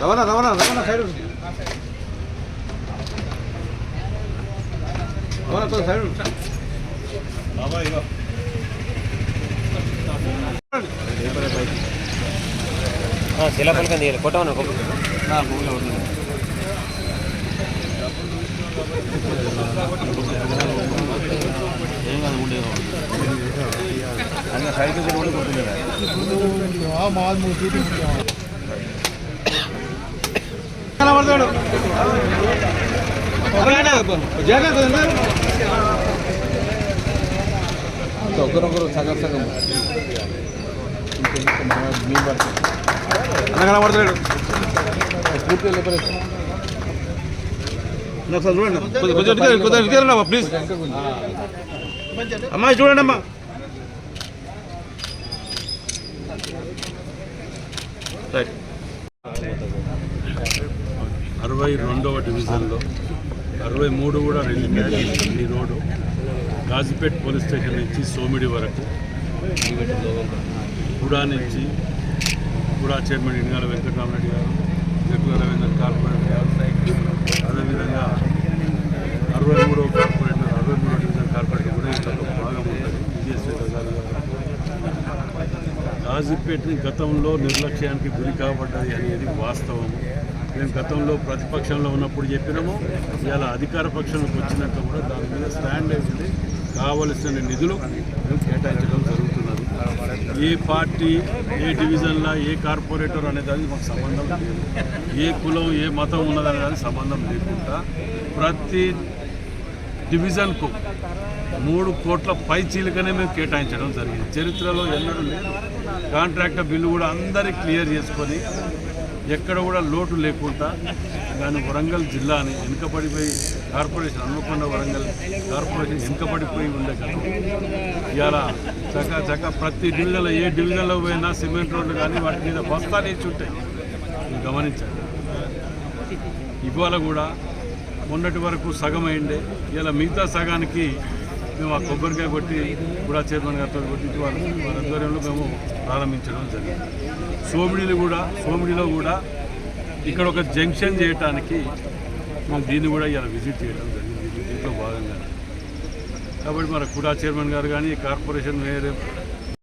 రవాణా రవాణా రవాణా సైడ్ రవాణా కొంచెం సైడ్ ఉండు. శిలాపలకం తీయాలి. కొట్టమను నా భూమిలో ఉంది. ఏం కాదు ఉండే అందుకే సైడ్ కూడా కొట్టుకునేదా కనబడతాడు జాగ్రత్త ఒకరొకరు సగం సగం కనబడతాడు పూర్తి ఒకసారి చూడండి కొంచెం ప్లీజ్ అమ్మా ఇది చూడండి అమ్మా. రైట్ అరవై రెండవ డివిజన్లో అరవై మూడు కూడా రెండు బ్యాగులు ఈ రోడ్డు. గాజిపేట్ పోలీస్ స్టేషన్ నుంచి సోమిడి వరకు కూడా నుంచి కూడా చైర్మన్ ఇంగాల వెంకటరామరెడ్డి గారు జగ్గుల రవీంద్ర కార్పొరేటర్ గారు. అదేవిధంగా అరవై మూడవ కార్పొరేటర్ అరవై మూడవ డివిజన్ కార్పొరేటర్ కూడా ఇంట్లో భాగం ఉంటుంది. విజయశ్రీ గారు. గాజిపేట్ని గతంలో నిర్లక్ష్యానికి గురి కాబడ్డది అనేది వాస్తవం మేము గతంలో ప్రతిపక్షంలో ఉన్నప్పుడు చెప్పినాము. ఇవాళ అధికార పక్షంలోకి వచ్చినాక కూడా దాని మీద స్టాండ్ అయింది కావలసిన నిధులు మేము కేటాయించడం జరుగుతున్నది. ఏ పార్టీ ఏ డివిజన్లో ఏ కార్పొరేటర్ అనేది మాకు సంబంధం లేదు. ఏ కులం ఏ మతం ఉన్నదనే దానికి సంబంధం లేకుండా ప్రతి డివిజన్కు మూడు కోట్ల పై చీలికనే మేము కేటాయించడం జరిగింది. చరిత్రలో ఎన్నడూ లేదు. కాంట్రాక్టర్ బిల్లు కూడా అందరికీ క్లియర్ చేసుకొని ఎక్కడ కూడా లోటు లేకుండా దాని వరంగల్ జిల్లాని వెనుకబడిపోయి కార్పొరేషన్ హన్మకొండ వరంగల్ కార్పొరేషన్ వెనుకబడిపోయి ఉండే కదా ఇలా చక్క చక్క ప్రతి డివిజన్లో ఏ డివిజన్లో పోయినా సిమెంట్ రోడ్లు కానీ వాటి మీద బస్తాలు ఇచ్చి ఉంటాయి. గమనించండి. ఇవాళ కూడా మొన్నటి వరకు సగం అయిండే. ఇలా మిగతా సగానికి మేము ఆ కొబ్బరికాయ కొట్టి కూడా చైర్మన్ గారితో కొట్టించి వాళ్ళ వాళ్ళ ఆధ్వర్యంలో మేము ప్రారంభించడం జరిగింది. సోమిడిలు కూడా సోమిడిలో కూడా ఇక్కడ ఒక జంక్షన్ చేయటానికి మేము దీన్ని కూడా ఇలా విజిట్ చేయడం జరిగింది. దీంట్లో భాగంగా కాబట్టి మన కుడా చైర్మన్ గారు కానీ కార్పొరేషన్ మేయర్